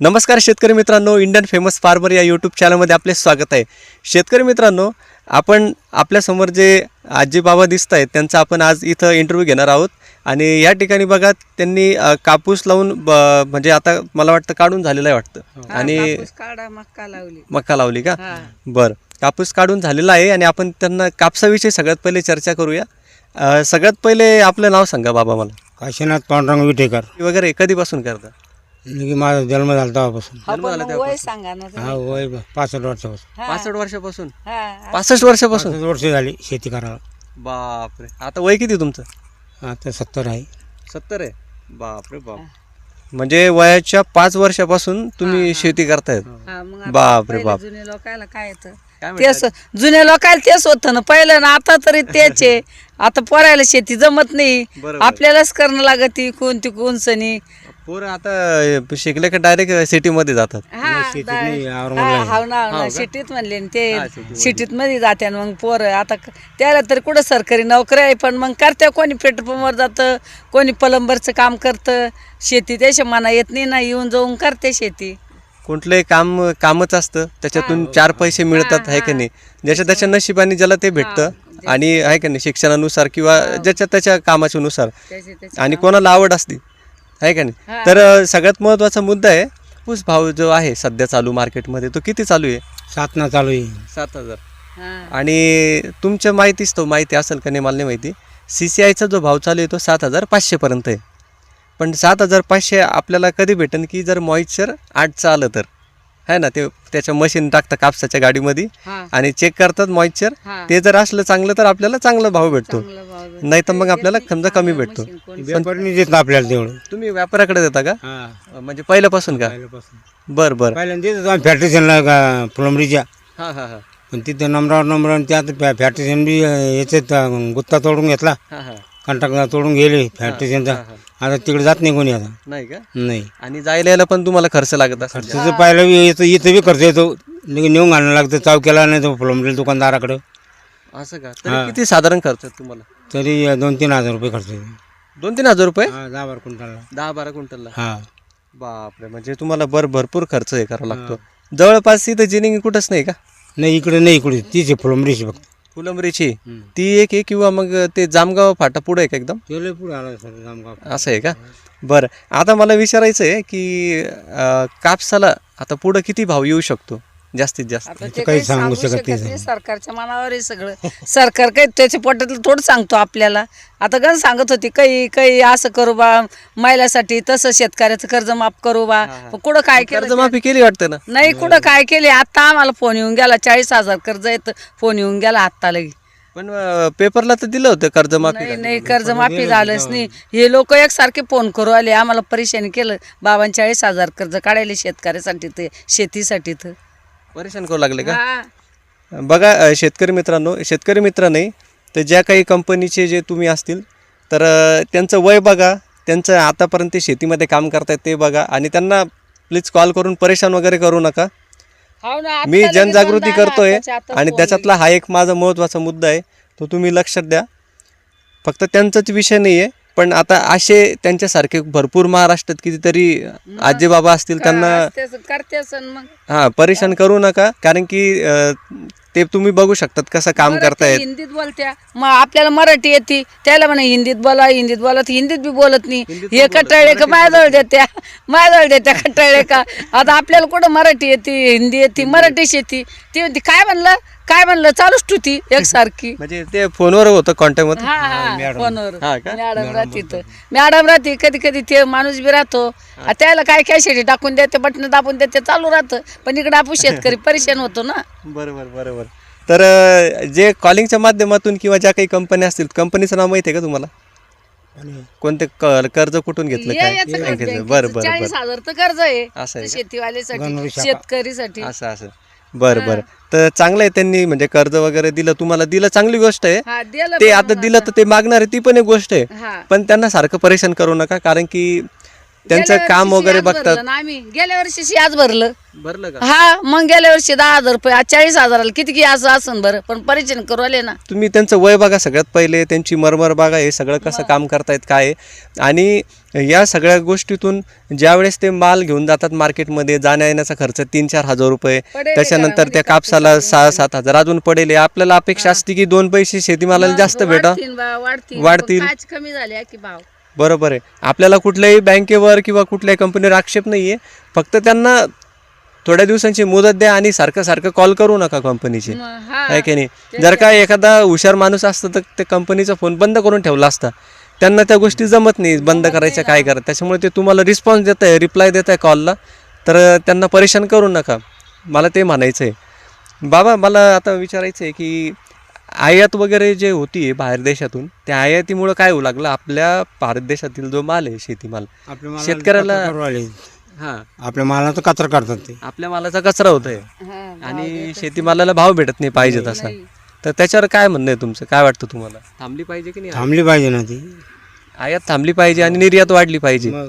नमस्कार शेतकरी मित्रांनो इंडियन फेमस फार्मर या यूट्यूब चॅनलमध्ये आपले स्वागत आहे. शेतकरी मित्रांनो आपण आपल्यासमोर जे आजी बाबा दिसत आहेत त्यांचा आपण आज इथं इंटरव्ह्यू घेणार आहोत. आणि या ठिकाणी बघा त्यांनी कापूस लावून ब- म्हणजे आता मला वाटतं काढून झालेलं आहे वाटतं. आणि कापूस काढा मक्का लावली. मका लावली का? बरं कापूस काढून झालेला आहे आणि आपण त्यांना कापसाविषयी सगळ्यात पहिले चर्चा करूया. सगळ्यात पहिले आपलं नाव सांगा बाबा मला. काशीनाथ पांडुरंग विटेकर. वगैरे कधीपासून करता? की माझा जन्म झाला तेव्हापासून. हा, पण मग वय सांगा ना तुम्ही. हा वय पासष्ट वर्षापासून. हा, पासष्ट वर्षापासून? हा. पासष्ट वर्षापासून? पासष्ट वर्ष झाली शेती करायला. बापरे. आता वय किती तुमचं? आता सत्तर आहे. सत्तर आहे? बापरे बाप. म्हणजे वयाच्या पाच वर्षापासून तुम्ही शेती करतायत. हा, मग आता बापरे पहिले बाप. जुने लोकायला काय येतं? काय म्हणतात? तेच जुन्या लोकायला तेच होतं ना. पहिलं ना आता तरी तेच आहे. आता पोरायला शेती जमत नाही. बरोबर. आपल्यालाच करणं लागती कोणती कोणसनी पोरं आता शिकले का डायरेक्ट जातात. हा शेतीत दा- हा, औरंगाबादला हाव ना हाव ना. सिटीत म्हणले ना ते सिटीत मध्ये. जाते मग पोरं. आता क- त्याला तरी कुठं सरकारी नोकरी आहे पण मग करते कोणी पेट्रोल पंपवर जातं कोणी प्लंबरचं काम करतं. शेती त्याच्या मना येत नाही ना येऊन जाऊन करते शेती. कुठलंही काम कामच असतं त्याच्यातून चार पैसे मिळतात आहे का नाही? ज्याच्या त्याच्या नशिबाने ज्याला ते भेटतं आणि आहे का नाही शिक्षणानुसार किंवा ज्याच्या त्याच्या कामाच्या नुसार. त्याचे त्याचे आणि कोणाला आवड असते. आहे का नाही? तर अ, सगळ्यात महत्त्वाचा मुद्दा आहे ऊस भाव जो आहे सध्या चालू मार्केटमध्ये तो किती चालू आहे? सातना चालू आहे. सात हजार. हा. आणि तुमच्या माहितीच तो माहिती असेल का नाही मला नाही माहिती. सी सी आयचा जो भाव चालू आहे तो सात हजार पाचशेपर्यंत आहे. पण सात हजार पाचशे आपल्याला कधी भेटेन की जर मॉइश्चर आठचं आलं तर? आहे ना ते त्याच्या मशीन टाकतं कापसाच्या गाडीमध्ये हा. आणि चेक करतात मॉइश्चर हा. ते जर असलं चांगलं तर आपल्याला चांगला भाव भेटतो. चांगला भाव भेटतो. नाही तर मग आपल्याला समजा कमी भेटतो. देत ना आपल्याला तेवढं तुम्ही व्यापाऱ्याकडे देता का? हा. म्हणजे पहिल्यापासून का? पहिल्यापासून. बरं बरं. पहिल्यांदा का प्लंबरीच्या. हां हां हां. पण तिथं नंबरावर नंबर आणि त्यात फॅ फॅक्टरीशन बी याच्यात अं, गुत्ता तोडून घेतला. कंटाक्ट तोडून गेले फॅक्टरीशनचा आता तिकडे जात नाही कोणी आता. नाही का? नाही. आणि जायला यायला पण तुम्हाला खर्च लागत असेल. खर्चाचं पाहिलं बी येतं इथं बी खर्च येतो. लगे नेऊन घालणं लागतं चौक्याला नाही तो प्लंबरी दुकानदाराकडं. असं का? तरी किती साधारण खर्च आहे तुम्हाला? तरी अं, दोन तीन हजार रुपये खर्च येतो. दोन तीन हजार रुपये? हा दहा बारा क्विंटलला. दहा बारा क्विंटलला? हा. बापरे म्हणजे तुम्हाला बर भरपूर खर्च हे करावा लागतो. जवळपास इथं जिनिंग कुठंच नाही का? नाही इकडे नाही इकडे तीच आहे फुलंबरीची फक्त. फुलंबरीची. ती एक आहे किंवा मग ते जामगाव फाटा पुढे आहे का एकदम? तेल पुढे आला सर जामगाव असं आहे का? बरं. आता मला विचारायचं आहे की अं, कापसाला आता पुढं किती भाव येऊ शकतो? जास्तीत जास्त. आता ते काही सांगू शकत नाही. नाही सरकारच्या मनावर आहे सगळं. सरकार काही त्याच्या पोटातलं थोडं सांगतो आपल्याला. आता गण सांगत होती काही काही असं करू बा महिलासाठी तसं शेतकऱ्याचं कर्ज माफ करू बा. पण कुठं काय केलं कर्जमाफी केली वाटतं ना? नाही कुठं काय केले? आता आम्हाला फोन येऊन गेला चाळीस हजार कर्ज येत फोन येऊन गेला आत्ता लगी. पण अं, पेपरला तर दिलं होतं कर्जमाफी नाही नाही कर्जमाफी झालंच नाही. हे लोक एकसारखे फोन करू आले. आम्हाला परेशानी केलं. बाबांनी चाळीस हजार कर्ज काढायले शेतकऱ्यासाठी ते शेतीसाठी तर. परेशान करू लागले का? हा. बघा अ, शेतकरी मित्रांनो शेतकरी मित्र नाही तर ज्या काही कंपनीचे जे तुम्ही असतील तर अ, त्यांचं वय बघा त्यांचं आतापर्यंत ते शेतीमध्ये काम करतायत ते बघा आणि त्यांना प्लीज कॉल करून परेशान वगैरे करू नका. ना, आत्ता मी लगेच जनजागृती बंद आला, करतोय आणि त्याच्यातला हा एक माझा महत्त्वाचा मुद्दा आहे तो तुम्ही लक्षात द्या. फक्त त्यांचाच विषय नाही आहे पण आता असे त्यांच्यासारखे भरपूर महाराष्ट्रात कितीतरी आजी बाबा असतील त्यांना मग हां परेशान करू नका कारण की अ, ते तुम्ही बघू शकतात कसं काम मराठी, करतायत. हिंदीत बोलत्या. मग आपल्याला मराठी येते त्याला म्हणा हिंदीत बोला हिंदीत बोला तर हिंदीत बी बोलत नाही. हे कटाळे का माझ्याजवळ देत्या माझ्याजवळ देत्या कटाळे का आता आपल्याला कुठं मराठी येते हिंदी येते मराठीच येते. ती म्हणते काय म्हणलं? काय म्हणलं? चालूच ठुती एकसारखी. म्हणजे ते फोनवर होतं कॉन्टॅक्टमध्ये? हा हा फोनवर. हा का? मॅडम राहते तर मॅडम राहते कधी कधी ते माणूस बी राहतो. आ, त्याला काय कॅशेटी टाकून देते बटन दाबून देते चालू राहतं. पण इकडे आपण शेतकरी परेशान होतो ना. बरोबर बरोबर. तर अ, जे कॉलिंगच्या माध्यमातून किंवा ज्या काही कंपन्या असतील कंपनीचं नाव माहिती आहे का तुम्हाला? कोणते क- कर्ज कुठून घेतलं हे काय? याचं कर्ज बँकेचं बँकेचं बरं बरं चाळीस बरं. हजार तर कर्ज आहे. असं आहे का? शेतीवाल्यासाठी गणोरी शाखा. शेतकरीसाठी. असं असं. बरं बरं. तर चांगलं आहे त्यांनी म्हणजे कर्ज वगैरे दिलं तुम्हाला दिलं चांगली गोष्ट आहे. हा दिलं ते पण आता मग दिलं तर ते मागणार आहे ती पण एक गोष्ट आहे. हा. पण त्यांना सारखं परेशान करू नका कारण की त्यांचं गेल्या काम वर्षी वगैरे बघतात. भरलं ना आम्ही. गेल्या वर्षी आज भरलं. भरलं का? हा मग गेल्या वर्षी दहा हजार रुपये आज चाळीस हजाराला किती की असं असन बरं पण परिचय करू आले ना. तुम्ही त्यांचं वय बघा सगळ्यात पहिले त्यांची मरमर बघा हे सगळं कसं काम करतायत काय आहे. आणि या सगळ्या गोष्टीतून ज्यावेळेस ते माल घेऊन जातात मार्केटमध्ये जाण्या येण्याचा खर्च तीन चार हजार रुपये पडेल त्याच्यानंतर त्या कापसाला सहा सात हजार अजून पडेल आपल्याला अपेक्षा असते की दोन पैसे शेतीमालाला जास्त भेटा वाढतील बा, वाढतील. वाढतील. पण काच कमी झाले की भाव? बरोबर आहे. आपल्याला कुठल्याही बँकेवर किंवा कुठल्याही कंपनीवर आक्षेप नाही आहे फक्त त्यांना थोड्या दिवसांची मुदत द्या आणि सारखं सारखं कॉल करू नका कंपनीचे आहे की नाही? जर का एखादा हुशार माणूस असतं तर ते कंपनीचा फोन बंद करून ठेवला असता. त्यांना त्या गोष्टी जमत नाही बंद करायच्या काय करा. त्याच्यामुळे ते तुम्हाला रिस्पॉन्स देत आहे रिप्लाय देत आहे कॉलला तर त्यांना परेशान करू नका. मला ते म्हणायचं आहे बाबा मला आता विचारायचं आहे की आयात वगैरे जे होती बाहेर देशातून त्या आयातीमुळं काय होऊ लागलं? आपल्या भारत देशातील जो माल आहे शेतीमाल आपल्या मालाला शेतकऱ्याला-. हां. आपल्या मालाचा कचरा करतात ते. आपल्या मालाचा कचरा होत आहे आणि शेतीमालाला भाव भेटत नाही पाहिजे तसा. तर त्याच्यावर काय म्हणणं आहे तुमचं? काय वाटतं तुम्हाला? थांबली पाहिजे की नाही? थांबली पाहिजे ना ती. आयात थांबली पाहिजे आणि निर्यात वाढली पाहिजे. मग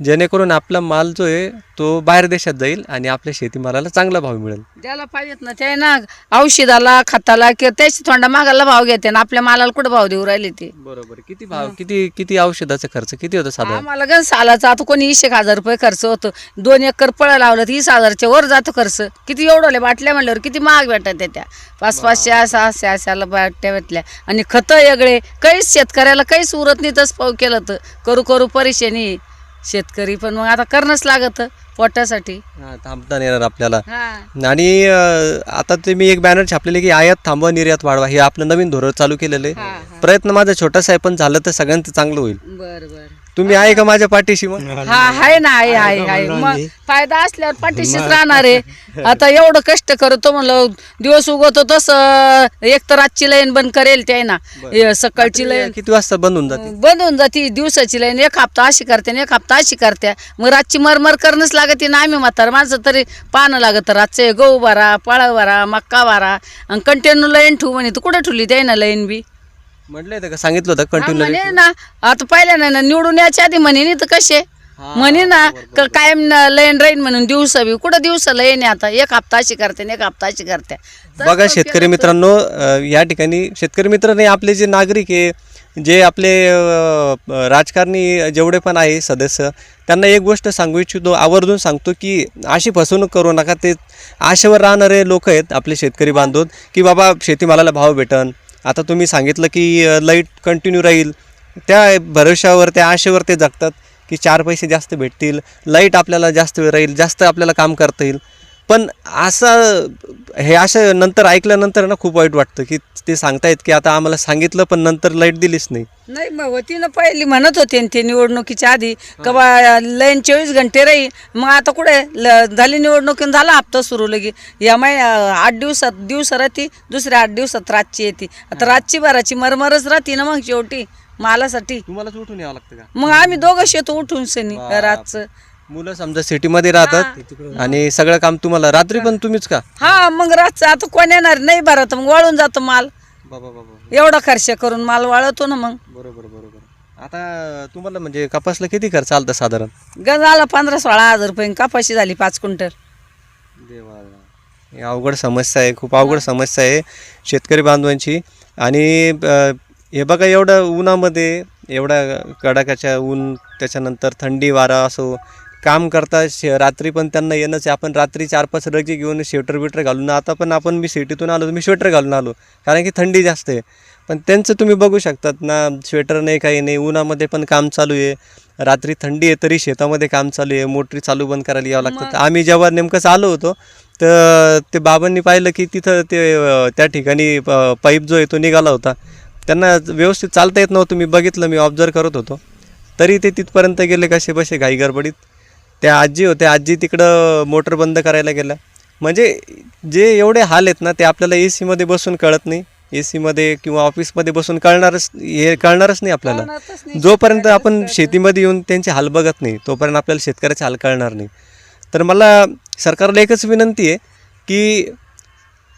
जेणेकरून आपला माल जो आहे तो बाहेर देशात जाईल आणि आपल्या शेतीमालाला चांगला भाव मिळेल. ज्याला पाहिजेत ना ते ना औषधाला खताला किंवा त्याची थोडा मागाला भाव घेते ना आपल्या मालाला कुठं भाव देऊ राहिले ते? बरोबर. किती भाव किती किती औषधाचा खर्च किती होतो साधारण? आम्हाला गण सालाचा आता कोणी वीस एक हजार रुपये खर्च होतो. दोन एकर पळ लावलं तर वीस हजारच्या वर जातो खर्च. किती एवढं बाटल्या म्हणल्यावर किती महाग भेटत त्या पाच पाचशे सहाशे अशाला बाटल्या भेटल्या. आणि खतं वेगळे. काहीच शेतकऱ्याला काहीच उरत नाही तसं पाव केलं तर. करू करू परेशानी. शेतकरी पण मग आता करणंच लागत पोटासाठी. हा, थांबता नाही येणार आपल्याला. हा. आणि अं, आता ते मी एक बॅनर छापलेले की आयात थांबवा निर्यात वाढवा हे आपलं नवीन धोरण चालू केलेलं हा, आहे प्रयत्न माझा छोटासा आहे पण झालं तर सगळ्यांचं चांगलं होईल. बर बर. तुम्ही आहे का माझ्या पाठीशी मग? हा आहे ना आहे आहे आहे मग फायदा असल्यावर पाठीशीच राहणार आहे. आता एवढं कष्ट करतो म्हणलं दिवस उगवतो तसं एक तर रातची लाईन बंद करेल ते ना. हे सकाळची लाईन. किती वाजता बंद होऊन जाते? बंद होऊन जाते दिवसाची लाईन. एक हप्ता अशी करते आणि एक हप्ता अशी करते. मग रातची मरमर करणंच लागते ना आम्ही म्हातार. माझं तरी पाहणं लागतं रातचे. गहू भरा पळा भरा मक्का भरा. आणि कंटिन्यू लाईन ठेवू म्हणे. तू कुठे ठेवली ते ना लाईन बी? म्हटलं होतं का? सांगितलं होतं हा, कंटिन्यू म्हणे ना आता पहिल्या नाही ना निवडून याच्या आधी म्हणे नाही तर कसे? म्हणे ना क- कायम न- लाईन राहीन म्हणून दिवसा बी. कुठं दिवसा आहे आता? एक हप्ता अशी करते आणि एक हप्ता अशी करते. बघा शेतकरी मित्रांनो अ, या ठिकाणी शेतकरी मित्र नाही आपले जे नागरिक आहे जे आपले अ, राजकारणी जेवढे पण आहे सदस्य त्यांना एक गोष्ट सांगू इच्छितो आवर्जून सांगतो की अशी फसवणूक करू नका. ते आशेवर राहणारे लोक आहेत आपले शेतकरी बांधव की बाबा शेतीमालाला भाव भेटन आता तुम्ही सांगितलं की लाइट कंटिन्यू राहील. त्या भरोशावर त्या आशेवर ते जगतात की चार पैसे जास्त भेटतील. लाइट आपल्याला जास्त वेळ राहील जास्त आपल्याला काम करता येईल. पण असं हे असं नंतर ऐकल्यानंतर ना खूप वाईट वाटतं की ते सांगतायत की आता आम्हाला सांगितलं पण नंतर लाइट दिलीच नाही. नाही मग होती ना पहिली म्हणत होते ना ते निवडणुकीच्या आधी का बा लाईन चोवीस घंटे राहील मग आता कुठे? ल- झाली निवडणूक आणि झाला हप्ता सुरू लगे. या महिन्या आठ दिवसात दिवस राहते दुसऱ्या आठ दिवसात रातची येते. आता रातची भराची मरमरच राहते ना मग शेवटी मालासाठी. तुम्हालाच उठून यावं लागतं का? मग आम्ही दोघं शेतो उठून सनी रातचं. मुलं समजा सिटीमध्ये राहतात आणि सगळं काम तुम्हाला रात्री पण तुम्हीच का? हा मग रातचं आता कोण येणार? नाही भरत मग वाळून जातो माल. बाबा बाबा एवढा खर्च करून माल वाळवतो ना मग. बरोबर बरोबर. आता तुम्हाला म्हणजे कपासला किती खर्च आलता साधारण? गंज आला पंधरा सोळा हजार रुपये कापाशी झाली पाच क्विंटल. देवा ही अवघड समस्या आहे खूप अवघड समस्या आहे शेतकरी बांधवांची. आणि अ, हे बघा एवढं उन्हामध्ये एवढ्या कडाक्याच्या ऊन त्याच्यानंतर थंडी वारा असो काम करता शे रात्री पण त्यांना येणंच आहे. आपण रात्री चार पाच रगे घेऊन स्वेटर बिटर घालून आता पण आपण मी सिटीतून आलो मी स्वेटर घालून आलो. कारण की थंडी जास्त आहे. पण त्यांचं तुम्ही बघू शकतात ना स्वेटर नाही काही नाही. उन्हामध्ये पण काम चालू आहे. रात्री थंडी आहे तरी शेतामध्ये काम चालू आहे. मोटरी चालू बंद करायला यावं लागतं. आम्ही जेव्हा नेमकंच आलो होतो तर ते बाबांनी पाहिलं की तिथं ते अं, त्या ठिकाणी अं, पाईप जो आहे तो निघाला होता. त्यांना व्यवस्थित चालता येत नव्हतं. मी बघितलं मी ऑब्झर्व करत होतो. तरी ते तिथपर्यंत गेले कसे बसे घाई गडबडीत. त्या आजी होत्या आजी तिकडं मोटर बंद करायला गेल्या. म्हणजे जे एवढे हाल आहेत ना ते आपल्याला ए सीमध्ये बसून कळत नाही. ए सीमध्ये किंवा ऑफिसमध्ये बसून कळणारच हे कळणारच नाही आपल्याला. जोपर्यंत आपण शेतीमध्ये येऊन त्यांचे हाल बघत नाही तोपर्यंत आपल्याला शेतकऱ्याचे हाल कळणार नाही. तर मला सरकारला एकच विनंती आहे की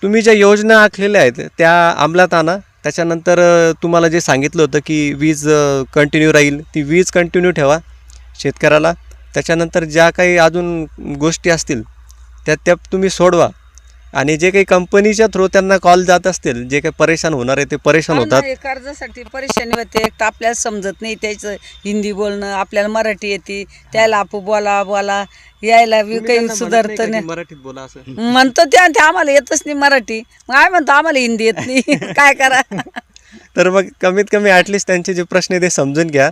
तुम्ही ज्या योजना आखलेल्या आहेत त्या अंमलात आणा. त्याच्यानंतर तुम्हाला जे सांगितलं होतं की वीज कंटिन्यू राहील ती वीज कंटिन्यू ठेवा शेतकऱ्याला. त्याच्यानंतर ज्या काही अजून गोष्टी असतील त्या त्या तुम्ही सोडवा. आणि जे काही कंपनीच्या थ्रू त्यांना कॉल जात असतील जे काही परेशान होणार आहे ते परेशान हा होतात. कर्जासाठी परेशानी होते. एक तर आपल्याला समजत नाही त्याचं हिंदी बोलणं आपल्याला मराठी येते. त्याला आपू बोला बोला. यायला काही सुधारत नाही मराठीत बोला असं? म्हणतो ते आणि ते आम्हाला येतच नाही मराठी. मग आम्ही म्हणतो आम्हाला हिंदी येत नाही. काय करा? तर मग कमीत कमी ॲटलिस्ट त्यांचे जे प्रश्न आहे ते समजून घ्या.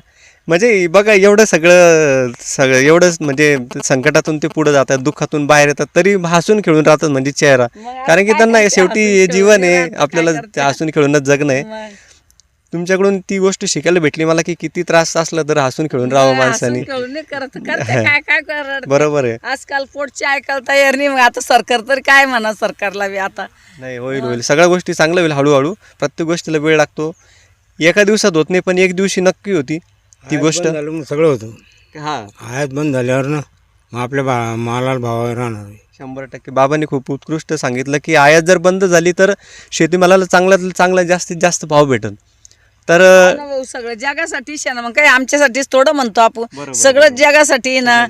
म्हणजे बघा एवढं सगळं सगळं एवढंच म्हणजे संकटातून ते पुढे जातात दुःखातून बाहेर येतात तरी हसून खेळून राहतात म्हणजे चेहरा. कारण की त्यांना? शेवटी हे जीवन आहे आपल्याला हसून खेळूनच जगणं आहे तुमच्याकडून ती गोष्ट शिकायला भेटली मला की किती त्रास असला तर हसून खेळून राहावं माणसाने. बरोबर आहे. आजकाल पोटची ऐकायला तयार नाही मग आता सरकार तरी काय म्हणा सरकारला बी आता? नाही होईल होईल. सगळ्या गोष्टी चांगल्या होईल हळूहळू. प्रत्येक गोष्टीला वेळ लागतो. एका दिवसात होत नाही पण एक दिवशी नक्की होती. ती गोष्ट बंद झालं मग सगळं होतं. हा. आयात बंद झाल्यावर ना मग आपल्या बा मालाला भाव राहणार आहे. शंभर टक्के. बाबांनी खूप उत्कृष्ट सांगितलं की आयात जर बंद झाली तर शेतीमालाला चांगल्यात चांगला जास्तीत जास्त भाव भेटेल तर सगळं जगासाठी ना मग काय आमच्यासाठीच थोडं म्हणतो आपण. सगळं जगासाठी ना.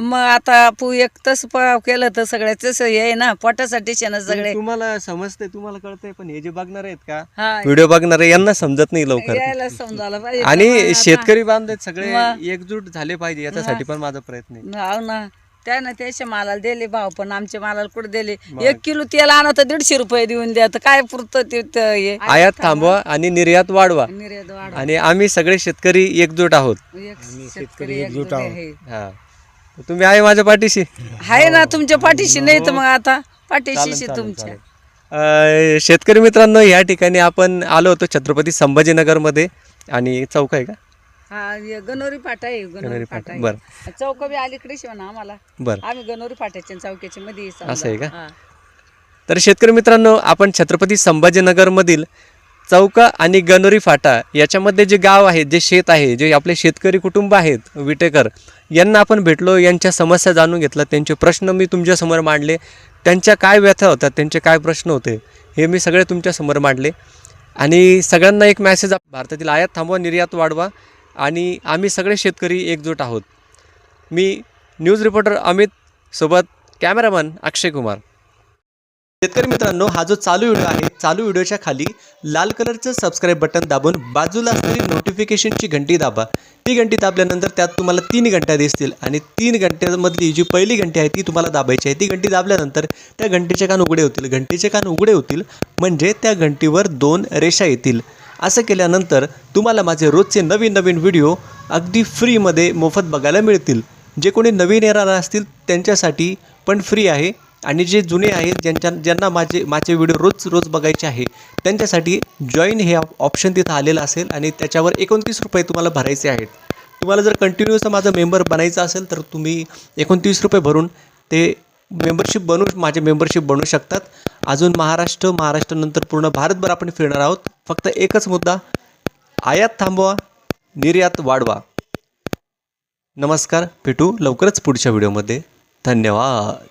मग आता आपू एक तस केलं तर सगळ्याच हे आहे ना. पोटासाठी ना सगळे. तुम्हाला समजते तुम्हाला कळतंय पण हे जे बघणार आहेत का? व्हिडिओ बघणारे यांना समजत नाही लवकर. समजायला पाहिजे. आणि शेतकरी बांधव सगळे एकजूट झाले पाहिजे याच्यासाठी पण माझा प्रयत्न आहे. हो ना. त्या ना त्याच्या मालाला दिले भाव पण आमच्या मालाला कुठे दिले? एक किलो तेल आणा तर दीडशे रुपये देऊन द्या. तर काय पुरतं ते ते हे? आयात थांबवा आणि निर्यात वाढवा. निर्यात वाढ आणि आम्ही सगळे शेतकरी एकजूट आहोत. एक शेतकरी एकजूट आहे. हा. तुम्ही आहे माझ्या पाठीशी? आहे ना तुमच्या पाठीशी नाही तर मग आता पाठीशी तुमच्या. अ, शेतकरी मित्रांनो या ठिकाणी आपण आलो होतो छत्रपती संभाजीनगरमध्ये. आणि चौक आहे का? हा गणोरी फाटा आहे गणोरी फाटा बरं. चौक बी अलीकडे म्हणा आम्हाला. बरं. आम्ही गणोरी फाट्याच्या चौक्याच्या मध्ये. असं आहे का? तर शेतकरी मित्रांनो आपण छत्रपती संभाजीनगरमधील चौका आणि गणोरी फाटा याच्यामध्ये जे गाव आहे जे शेत आहे जे आपले शेतकरी कुटुंब आहेत विटेकर यांना आपण भेटलो यांच्या समस्या जाणून घेतल्या त्यांचे प्रश्न मी तुमच्यासमोर मांडले. त्यांच्या काय व्यथा होत्या त्यांचे काय प्रश्न होते हे मी सगळे तुमच्यासमोर मांडले. आणि सगळ्यांना एक मॅसेज भारतातील आयात थांबवा निर्यात वाढवा. आणि आम्ही सगळे शेतकरी एकजूट आहोत. मी न्यूज रिपोर्टर अमित सोबत कॅमेरामन अक्षय कुमार. शेतकरी मित्रांनो हा जो चालू व्हिडिओ आहे चालू व्हिडिओच्या खाली लाल कलरचं सबस्क्राईब बटन दाबून बाजूला असलेली नोटिफिकेशनची घंटी दाबा. ती घंटी दाबल्यानंतर त्यात तुम्हाला तीन घंट्या दिसतील आणि तीन घंट्यामधली जी पहिली घंटी आहे ती तुम्हाला दाबायची आहे. ती घंटी दाबल्यानंतर त्या घंटीचे कान उघडे होतील. घंटीचे कान उघडे होतील म्हणजे त्या घंटीवर दोन रेषा येतील. असं केल्यानंतर तुम्हाला माझे रोजचे नवीन नवीन व्हिडिओ अगदी फ्रीमध्ये मोफत बघायला मिळतील. जे कोणी नवीन येणारे असतील त्यांच्यासाठी पण फ्री आहे. आणि जे जुने आहेत ज्यांच्या ज्यांना माझे माझे व्हिडिओ रोज रोज बघायचे आहे त्यांच्यासाठी जॉईन हे ऑप्शन तिथं आलेलं असेल आणि त्याच्यावर एकोणतीस रुपये तुम्हाला भरायचे आहेत. तुम्हाला जर कंटिन्यूचं माझं मेंबर बनायचं असेल तर तुम्ही एकोणतीस रुपये भरून ते मेंबरशिप बनवू माझे मेंबरशिप बनवू शकतात. अजून महाराष्ट्र महाराष्ट्रानंतर पूर्ण भारतभर आपण फिरणार आहोत. फक्त एकच मुद्दा आयात थांबवा निर्यात वाढवा. नमस्कार भेटू लवकरच पुढच्या व्हिडिओमध्ये धन्यवाद.